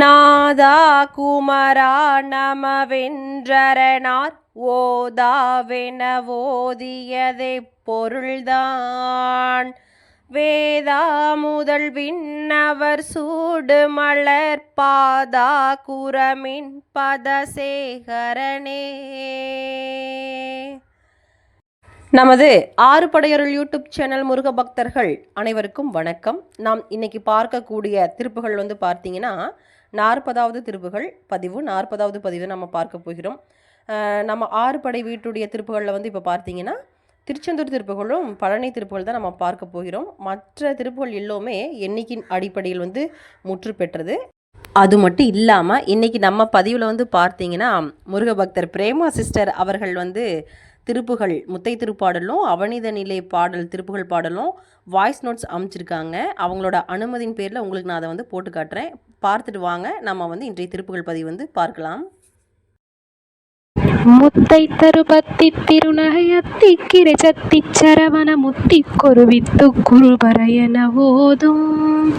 நாதா குமரா நமவென்றரனார் ஓதாவென ஓதியதே பொருள்தான். வேதா முதல் விண்ணவர் சூடு மலர் பாதா குரமின் பதசேகரனே. நமது ஆறு படையருள் யூடியூப் சேனல் முருக பக்தர்கள் அனைவருக்கும் வணக்கம். நாம் இன்னைக்கு பார்க்கக்கூடிய திருப்புகள் வந்து பார்த்தீங்கன்னா நாற்பதாவது திருப்புகள் பதிவு நாற்பதாவது பதிவு நம்ம பார்க்க போகிறோம். நம்ம ஆறு படை வீட்டுடைய திருப்புகளில் வந்து இப்போ பார்த்தீங்கன்னா திருச்செந்தூர் திருப்புகளும் பழனி திருப்புகள் தான் நம்ம பார்க்க போகிறோம். மற்ற திருப்புகள் எல்லோருமே எண்ணிக்கையின் அடிப்படையில் வந்து முற்று பெற்றது. அது மட்டும் இல்லாமல் இன்றைக்கி நம்ம பதிவில் வந்து பார்த்தீங்கன்னா முருக பக்தர் பிரேமா சிஸ்டர் அவர்கள் வந்து திருப்புகள் முத்தை திருப்பாடலும் அவனித நிலை பாடல் திருப்புகள் பாடலும் வாய்ஸ் நோட்ஸ் அமைச்சிருக்காங்க. அவங்களோட அனுமதியின் பேரில் உங்களுக்கு நான் அதை வந்து போட்டு காட்டுறேன். பார்த்துட்டு வாங்க. நம்ம வந்து இன்றைய திருப்புகள் பதிவு வந்து பார்க்கலாம். முத்தை தருபத்தி திருநகையத்தி கிரை சத்தி சரவண முத்தி கொருவித்து குருபரையன ஓதும்.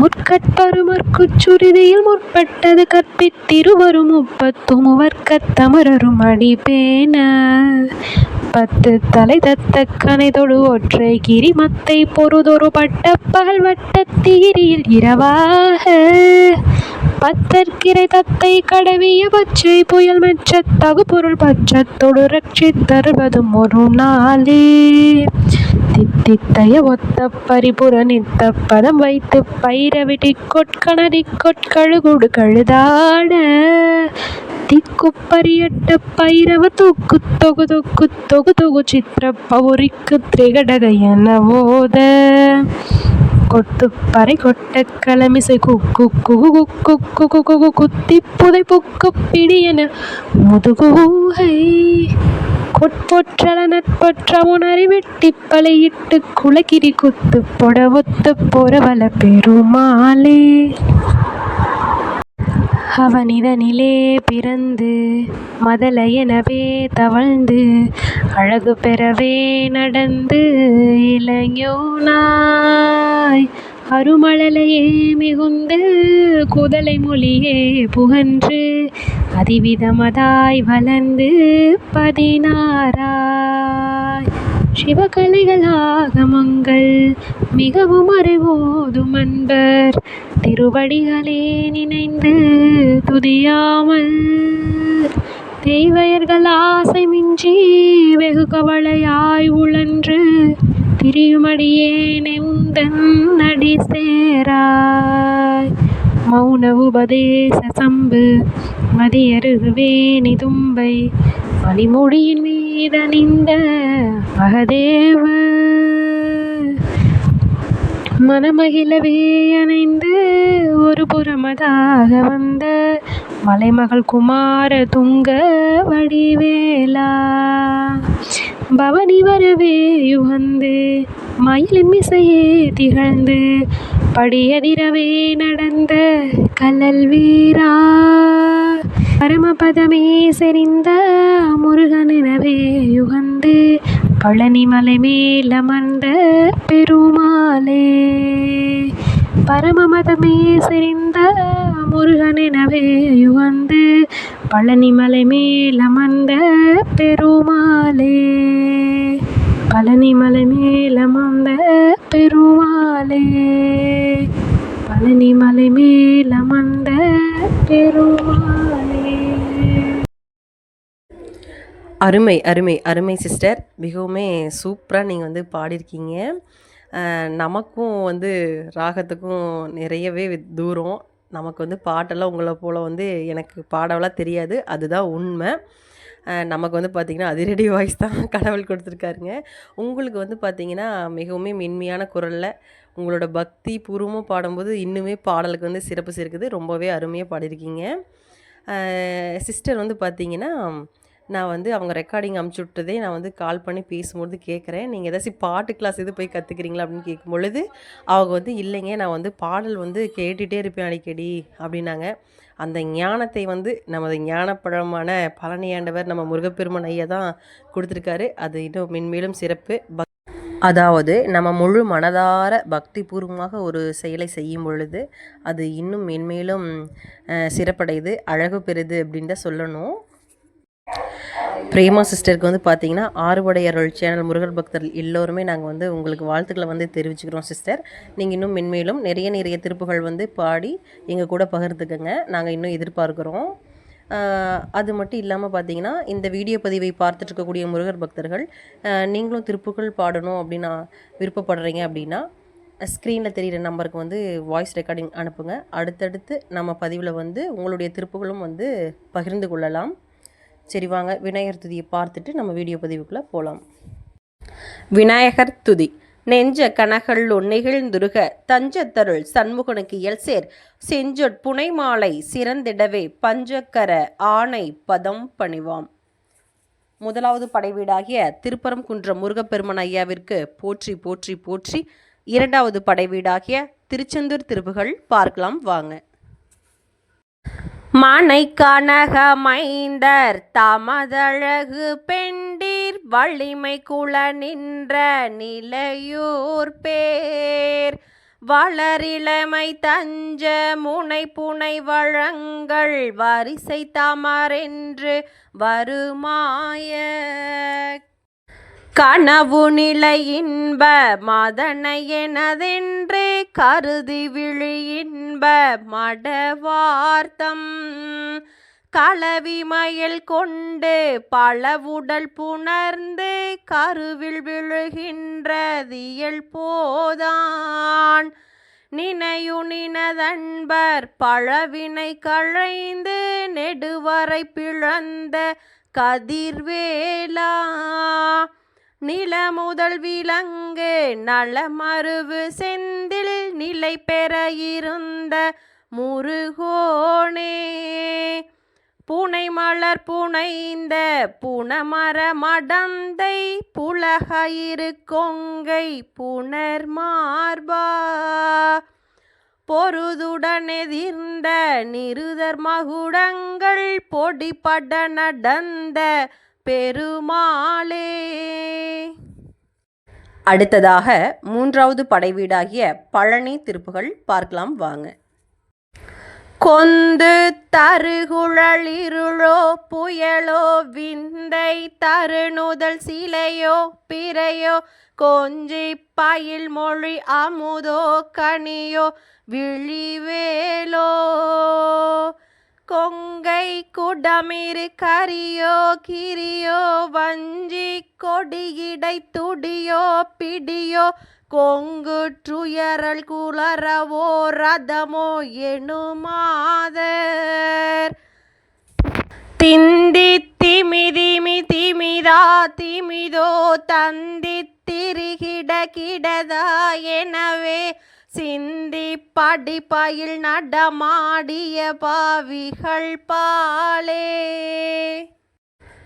முற்கட்பருமற்குச் சுருதியில் முற்பட்டது கற்பித்திருவரும் முப்பத்து முவர்க்கத்தமரரும் அடிபேன. பத்து தலை தத்த கனைதொடு ஒற்றை கிரிமத்தை பொறுதொரு பட்ட பகல் வட்டத்தீரியில் இரவாக. பத்தற்கிரை தத்தை கடவிய பச்சை புயல் மெச்சத்தகு பொருள் பச்சத்தொடு ரட்சி தருவதும் ஒரு நாளே. தித்தித்தைய ஒத்த பரிபுர நித்த பதம் வைத்து பைரவிட்டி கொட்கணரி கொட்கழுகுடு கழுதாட. திக்குப்பரியட்ட பைரவ தொக்கு தொகு தொக்கு தொகு தொகு சித்திர பௌரிக்கு திரிகடக என ஓத. கொத்து பறை கொட்ட கலமிசை குக்கு குகு குக்கு குகு குகு குத்தி புதை புக்கு பிடியன முதுகூகை கொட்பொற்றல நட்பொற்ற உணரி வெட்டி பழையிட்டு குலகிரி குத்து பொடவொத்து பொறவல பெருமாளே அவனிதனிலே பிறந்து மதலையெனவே தவழ்ந்து அழகு பெறவே நடந்து இளைஞனாய். அருமழலையே மிகுந்து குதலை மொழியே புகன்று அதிவிதமதாய் வளர்ந்து பதினாராய் சிவகலைகள் ஆகமங்கள் மிகவும் அறிவோதும் அன்பர். திருவடிகளே நினைந்து துதியாமல். தெய்வயர்கள் ஆசை மிஞ்சி வெகு கவலையாய் உழன்று திரியுமடியேனை உந்தன் நடி சேராய். மௌன உபதேச சம்பு மதியருகுவேணி தும்பை மணிமொழியின் மீதணிந்த மகதேவ. மனமகிழவே அணைந்து ஒரு புறமதாக வந்த மலைமகள் குமார துங்க வடிவேலா. பவனி வரவே யுகந்து மயிலின் மிசையே திகழ்ந்து படியதிரவே நடந்த கலல் வீரா. பரமபதமே செறிந்த முருகனெனவே யுகந்து பழனிமலை மேலமர்ந்த பெருமாளே. பரமமதமே செறிந்த முருகனெனவே யுகந்து பழனிமலை மேலமந்த பெருமாளே. பழனிமலை மேலமந்த பெருமாளே. பழனிமலை மேலமந்த பெருமாளே. அருமை அருமை அருமை சிஸ்டர். மிகவுமே சூப்பராக நீங்கள் வந்து பாடியிருக்கீங்க. நமக்கும் வந்து ராகத்துக்கும் நிறையவே தூரம். நமக்கு வந்து பாட்டெல்லாம் உங்களை போல் வந்து எனக்கு பாடவெல்லாம் தெரியாது. அதுதான் உண்மை. நமக்கு வந்து பார்த்திங்கன்னா அதிரடி வாய்ஸ் தான் கடவுள் கொடுத்துருக்காருங்க. உங்களுக்கு வந்து பார்த்திங்கன்னா மிகவும் மென்மையான குரலில் உங்களோட பக்தி பூர்வமாக பாடும்போது இன்னுமே பாடலுக்கு வந்து சிறப்பு சேர்க்குது. ரொம்பவே அருமையாக பாடியிருக்கீங்க. சிஸ்டர் வந்து பார்த்திங்கன்னா நான் வந்து அவங்க ரெக்கார்டிங் அமுச்சு விட்டதே நான் வந்து கால் பண்ணி பேசும்போது கேட்குறேன். நீங்கள் ஏதாச்சும் பாட்டு கிளாஸ் எது போய் கற்றுக்கிறீங்களா அப்படின்னு கேட்கும் பொழுது அவங்க வந்து இல்லைங்க நான் வந்து பாடல் வந்து கேட்டுகிட்டே இருப்பேன் அடிக்கடி அப்படின்னாங்க. அந்த ஞானத்தை வந்து நமது ஞானப்பழமான பழனியாண்டவர் நம்ம முருகப்பெருமன் ஐயா தான் கொடுத்துருக்காரு. அது இன்னும் மென்மேலும் சிறப்பு. பக் அதாவது நம்ம முழு மனதார பக்தி பூர்வமாக ஒரு செயலை செய்யும் பொழுது அது இன்னும் மென்மேலும் சிறப்படையுது அழகு பெறுது அப்படின்னு தான் சொல்லணும். பிரேமா சிஸ்டருக்கு வந்து பார்த்தீங்கன்னா ஆறுபடை அருள் சேனல் முருகர் பக்தர் எல்லோருமே நாங்கள் வந்து உங்களுக்கு வாழ்த்துக்களை வந்து தெரிவிச்சுக்கிறோம் சிஸ்டர். நீங்கள் இன்னும் மென்மேலும் நிறைய நிறைய திருப்புகள் வந்து பாடி எங்கள் கூட பகிர்ந்துக்கங்க. நாங்கள் இன்னும் எதிர்பார்க்குறோம். அது மட்டும் இல்லாமல் பார்த்தீங்கன்னா இந்த வீடியோ பதிவை பார்த்துட்ருக்கக்கூடிய முருகர் பக்தர்கள் நீங்களும் திருப்புகள் பாடணும் அப்படின்னா விருப்பப்படுறீங்க அப்படின்னா ஸ்க்ரீனில் தெரிகிற நம்பருக்கு வந்து வாய்ஸ் ரெக்கார்டிங் அனுப்புங்க. அடுத்தடுத்து நம்ம பதிவில் வந்து உங்களுடைய திருப்புகளும் வந்து பகிர்ந்து கொள்ளலாம். சரி வாங்க விநாயகர் துதியை பார்த்துட்டு நம்ம வீடியோ பதிவுக்குள்ளே போகலாம் விநாயகர் துதி. நெஞ்ச கனகள் நெகிழ்ந்துருக தஞ்சத்தருள் சண்முகனுக்கு இயல்சேர் செஞ்சொற் புனை மாலை சிறந்திடவே பஞ்சக்கர ஆணை பதம் பணிவாம். முதலாவது படைவீடாகிய திருப்பரங்குன்றம் முருகப்பெருமன் ஐயாவிற்கு போற்றி போற்றி போற்றி. இரண்டாவது படைவீடாகிய திருச்செந்தூர் திருப்புகள் பார்க்கலாம் வாங்க. மனை கனகமைந்தர் தமதழகு பெண்டீர் வலிமை குல நின்ற நிலையூர் பேர். வளரிளமை தஞ்ச முனை புனை வழங்கள் வரிசை தமரென்று வருமாய கனவு நிலை இன்ப மதனை எனதென்று கருதி விழி இன்ப மடவார்த்தம். களவி மயல் கொண்டு பழவுடல் புணர்ந்து கருவில் விழுகின்றதியல் போதான். நினையு நினதன்பர் பழவினை களைந்து நெடுவரை பிளந்த கதிர்வேலா. நிலமுதல் விலங்கு நலமருவு செந்தில் நிலை பெற இருந்த முருகோனே. புனை மலர் புனைந்த புனமர மடந்தை புலகயிறு கொங்கை புனர் மார்பா. பொருதுடன் எதிர்ந்த நிருதர் மகுடங்கள் பொடிபட நடந்த பெருமாளே. அடுத்ததாக மூன்றாவது படைவீடாகிய பழனி திருப்புகள் பார்க்கலாம் வாங்க. கொந்து தருகுழலிருளோ புயலோ விந்தை தருணுதல் சிலையோ பிறையோ கொஞ்சி பயில் மொழி அமுதோ கனியோ விழிவேலோ. கொங்கை குடமிரு கரியோ கிரியோ வஞ்சி கொடியிடை துடியோ பிடியோ கொங்குற்றுயரல் குளரவோ ரதமோ எனுமாதர். திந்தி திமிதிமி திமிதா திமிதோ தந்தி திரிகிட கிடதா எனவே சிந்தி படிப்பயில் நடமாடிய பாவிகள் பாலே.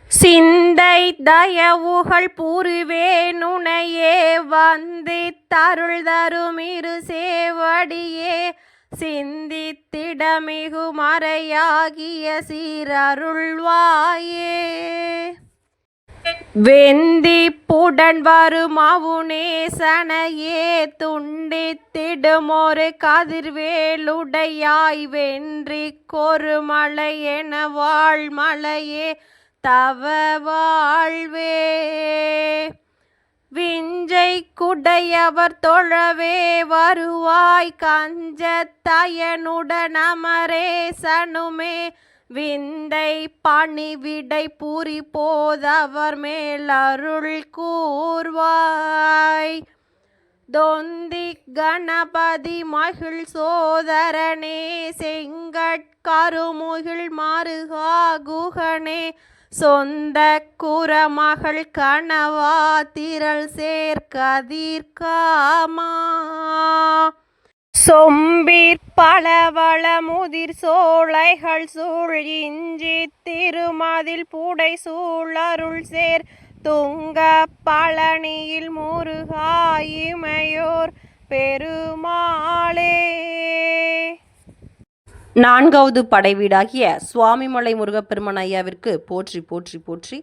சிந்தை தயவுகள் புரிவே நுணையே வந்து தருள் தரும் இரு சேவடியே. சிந்தித்திடமிகு மறையாகிய சீரருள்வாயே. வெந்தி புடன் வரும் அவுனேசனையே துண்டித்திடுமொரு கதிர்வேலுடையாய் வென்றி கொருமலை என வாழ்மலையே தவ வாழ்வே. விஞ்சை குடையவர் தொழவே வருவாய் கஞ்ச தயனுடன் அமரே சனுமே விந்தை பணிவிடை பூரி போதவர் மேல் அருள் கூர்வாய். தொந்தி கணபதி மகிழ் சோதரனே செங்கட்கருமுகில் மாறுகா குகனே சொந்த குரமகள் கணவா திரள் சேர்க்கதிர்காமா சொம்பீர் பலவள முதிர் சோலைகள் சூழ் இஞ்சி திருமதில் புடை சூழருள் சேர். துங்க பழனியில் முருகாயிமையோர் பெருமாளே. நான்காவது படைவீடாகிய சுவாமிமலை முருகப்பெருமன் ஐயாவிற்கு போற்றி போற்றி போற்றி.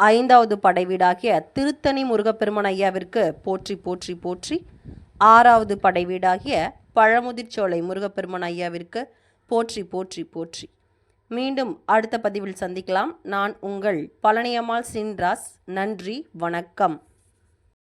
ஐந்தாவது படைவீடாகிய திருத்தணி முருகப்பெருமன் ஐயாவிற்கு போற்றி போற்றி போற்றி. ஆறாவது படை வீடாகிய பழமுதிர்ச்சோலை முருகப்பெருமன் ஐயாவிற்கு போற்றி போற்றி போற்றி. மீண்டும் அடுத்த பதிவில் சந்திக்கலாம். நான் உங்கள் பழனியம்மாள் சின்ராஸ் நன்றி வணக்கம்.